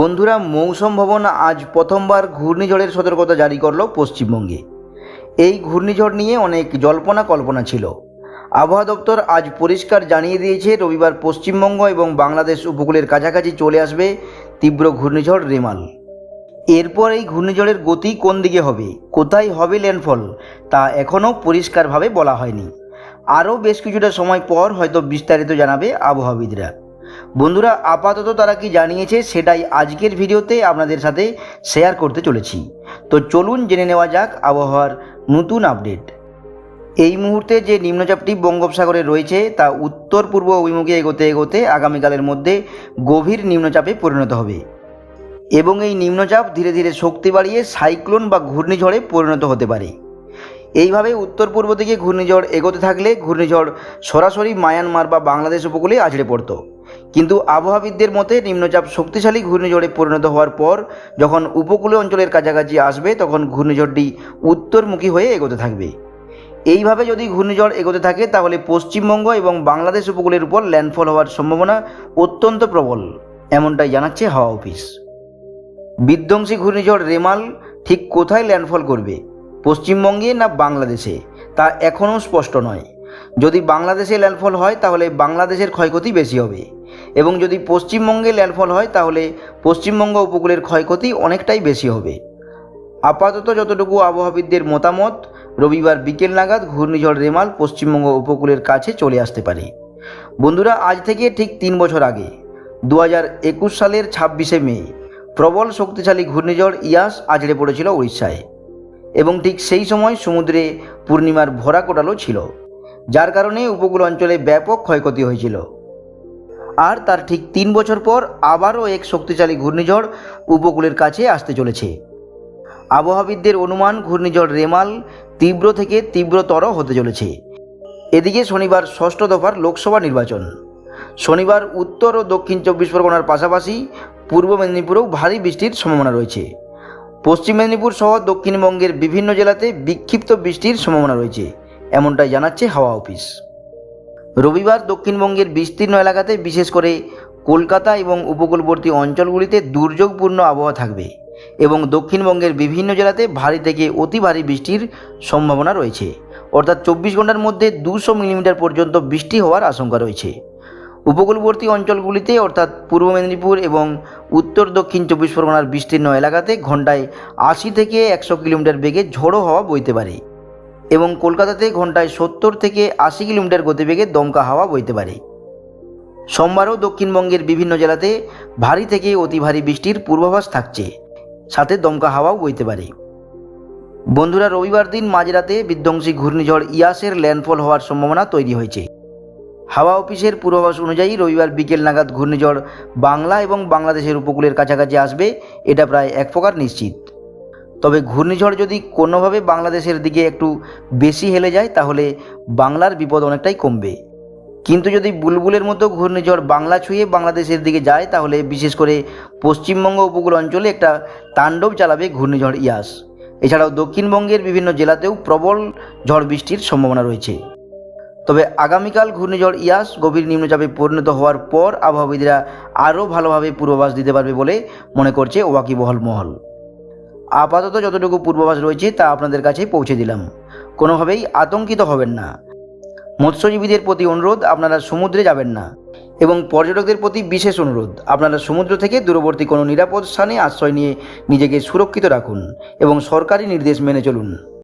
বন্ধুরা, মৌসুম ভবন আজ প্রথমবার ঘূর্ণিঝড়ের সতর্কতা জারি করল পশ্চিমবঙ্গে। এই ঘূর্ণিঝড় নিয়ে অনেক জল্পনা কল্পনা ছিল। আবহাওয়া দপ্তর আজ পরিষ্কার জানিয়ে দিয়েছে, রবিবার পশ্চিমবঙ্গ এবং বাংলাদেশ উপকূলের কাছাকাছি চলে আসবে তীব্র ঘূর্ণিঝড় রেমাল। এরপর এই ঘূর্ণিঝড়ের গতি কোন দিকে হবে, কোথায় হবে ল্যান্ডফল, তা এখনও পরিষ্কারভাবে বলা হয়নি। আরও বেশ কিছুটা সময় পর হয়তো বিস্তারিত জানাবে আবহাওয়াবিদরা। বন্ধুরা, আপাতত তারা কি জানিয়েছে সেটাই আজকের ভিডিওতে আপনাদের সাথে শেয়ার করতে চলেছি। তো চলুন জেনে নেওয়া যাক আবহাওয়ার নতুন আপডেট এই মুহূর্তে যে নিম্নচাপটি বঙ্গোপসাগরে রয়েছে, তা উত্তর, পূর্ব অভিমুখে এগোতে এগোতে আগামীকালের মধ্যে গভীর নিম্নচাপে পরিণত হবে। এবং এই নিম্নচাপ ধীরে ধীরে শক্তি বাড়িয়ে সাইক্লোন বা ঘূর্ণিঝড়ে পরিণত হতে পারে। এইভাবে উত্তর, পূর্ব দিকে ঘূর্ণিঝড় এগোতে থাকলে ঘূর্ণিঝড় সরাসরি মায়ানমার বা বাংলাদেশ উপকূলে আছড়ে পড়তো। কিন্তু আবহাওয়াবিদদের মতে নিম্নচাপ শক্তিশালী ঘূর্ণিঝড়ে পরিণত হওয়ার পর যখন উপকূলীয় অঞ্চলের কাছাকাছি আসবে, তখন ঘূর্ণিঝড়টি উত্তরমুখী হয়ে এগোতে থাকবে। এইভাবে যদি ঘূর্ণিঝড় এগোতে থাকে, তাহলে পশ্চিমবঙ্গ এবং বাংলাদেশ উপকূলের উপর ল্যান্ডফল হওয়ার সম্ভাবনা অত্যন্ত প্রবল, এমনটাই জানাচ্ছে হাওয়া অফিস। বিধ্বংসী ঘূর্ণিঝড় রেমাল ঠিক কোথায় ল্যান্ডফল করবে, পশ্চিমবঙ্গে না বাংলাদেশে, তা এখনও স্পষ্ট নয়। যদি বাংলাদেশে ল্যান্ডফল হয়, তাহলে বাংলাদেশের ক্ষয়ক্ষতি বেশি হবে। এবং যদি পশ্চিমবঙ্গে ল্যান্ডফল হয়, তাহলে পশ্চিমবঙ্গ উপকূলের ক্ষয়ক্ষতি অনেকটাই বেশি হবে। আপাতত যতটুকু আবহাওয়াবিদদের মতামত, রবিবার বিকেল নাগাদ ঘূর্ণিঝড় রেমাল পশ্চিমবঙ্গ উপকূলের কাছে চলে আসতে পারে। বন্ধুরা, আজ থেকে ঠিক তিন বছর আগে দু হাজার একুশ সালের ছাব্বিশে মে, প্রবল শক্তিশালী ঘূর্ণিঝড় ইয়াস আজড়ে পড়েছিল উড়িষ্যায় এবং ঠিক সেই সময় সমুদ্রে পূর্ণিমার ভরা কোটালো ছিল। যার কারণে উপকূল অঞ্চলে ব্যাপক ক্ষয়ক্ষতি হয়েছিল। আর তার ঠিক তিন বছর পর আবারও এক শক্তিশালী ঘূর্ণিঝড় উপকূলের কাছে আসতে চলেছে। আবহাওয়াবিদদের অনুমান ঘূর্ণিঝড় রেমাল তীব্র থেকে তীব্রতর হতে চলেছে। এদিকে শনিবার ষষ্ঠ দফার লোকসভা নির্বাচন। শনিবার উত্তর ও দক্ষিণ চব্বিশ পরগনার পাশাপাশি পূর্ব মেদিনীপুরেও ভারী বৃষ্টির সম্ভাবনা রয়েছে। পশ্চিম মেদিনীপুর সহ দক্ষিণবঙ্গের বিভিন্ন জেলাতে বিক্ষিপ্ত বৃষ্টির সম্ভাবনা রয়েছে। এমনটাই জানাচ্ছে হাওয়া অফিস। রবিবার দক্ষিণবঙ্গের বিস্তীর্ণ এলাকাতে বিশেষ করে কলকাতা এবং উপকূলবর্তী অঞ্চলগুলিতে দুর্যোগপূর্ণ আবহাওয়া থাকবে এবং দক্ষিণবঙ্গের বিভিন্ন জেলাতে ভারী থেকে অতি ভারী বৃষ্টির সম্ভাবনা রয়েছে। অর্থাৎ চব্বিশ ঘণ্টার মধ্যে দুশো মিলিমিটার পর্যন্ত বৃষ্টি হওয়ার আশঙ্কা রয়েছে। উপকূলবর্তী অঞ্চলগুলিতে, অর্থাৎ পূর্ব মেদিনীপুর এবং উত্তর দক্ষিণ চব্বিশ পরগনার বিস্তীর্ণ এলাকাতে ঘন্টায় আশি থেকে একশো কিলোমিটার বেগে ঝোড়ো হওয়া বইতে পারে। এবং কলকাতাতে ঘন্টায় সত্তর থেকে আশি কিলোমিটার গতিবেগে দমকা হাওয়া বইতে পারে। সোমবারও দক্ষিণবঙ্গের বিভিন্ন জেলাতে ভারী থেকে অতি ভারী বৃষ্টির পূর্বাভাস থাকছে। সাথে দমকা হাওয়াও বইতে পারে। বন্ধুরা, রবিবার দিন মাঝরাতে বিধ্বংসী ঘূর্ণিঝড় ইয়াসের ল্যান্ডফল হওয়ার সম্ভাবনা তৈরি হয়েছে। হাওয়া অফিসের পূর্বাভাস অনুযায়ী রবিবার বিকেল নাগাদ ঘূর্ণিঝড় বাংলা এবং বাংলাদেশের উপকূলের কাছাকাছি আসবে। এটা প্রায় এক প্রকার নিশ্চিত। তবে ঘূর্ণিঝড় যদি কোনোভাবে বাংলাদেশের দিকে একটু বেশি হেলে যায়, তাহলে বাংলার বিপদ অনেকটাই কমবে। কিন্তু যদি বুলবুলের মতো ঘূর্ণিঝড় বাংলা ছুঁয়ে বাংলাদেশের দিকে যায়, তাহলে বিশেষ করে পশ্চিমবঙ্গ উপকূল অঞ্চলে একটা তাণ্ডব চালাবে ঘূর্ণিঝড় ইয়াস। এছাড়াও দক্ষিণবঙ্গের বিভিন্ন জেলাতেও প্রবল ঝড় বৃষ্টির সম্ভাবনা রয়েছে। তবে আগামীকাল ঘূর্ণিঝড় ইয়াস গভীর নিম্নচাপে পরিণত হওয়ার পর আবহাওয়াবিদরা আরও ভালোভাবে পূর্বাভাস দিতে পারবে বলে মনে করছে ওয়াকিবহল মহল। আপাতত যতটুকু পূর্বাভাস রয়েছে তা আপনাদের কাছে পৌঁছে দিলাম। কোনোভাবেই আতঙ্কিত হবেন না। মৎস্যজীবীদের প্রতি অনুরোধ, আপনারা সমুদ্রে যাবেন না। এবং পর্যটকদের প্রতি বিশেষ অনুরোধ, আপনারা সমুদ্র থেকে দূরবর্তী কোনো নিরাপদ স্থানে আশ্রয় নিয়ে নিজেকে সুরক্ষিত রাখুন এবং সরকারি নির্দেশ মেনে চলুন।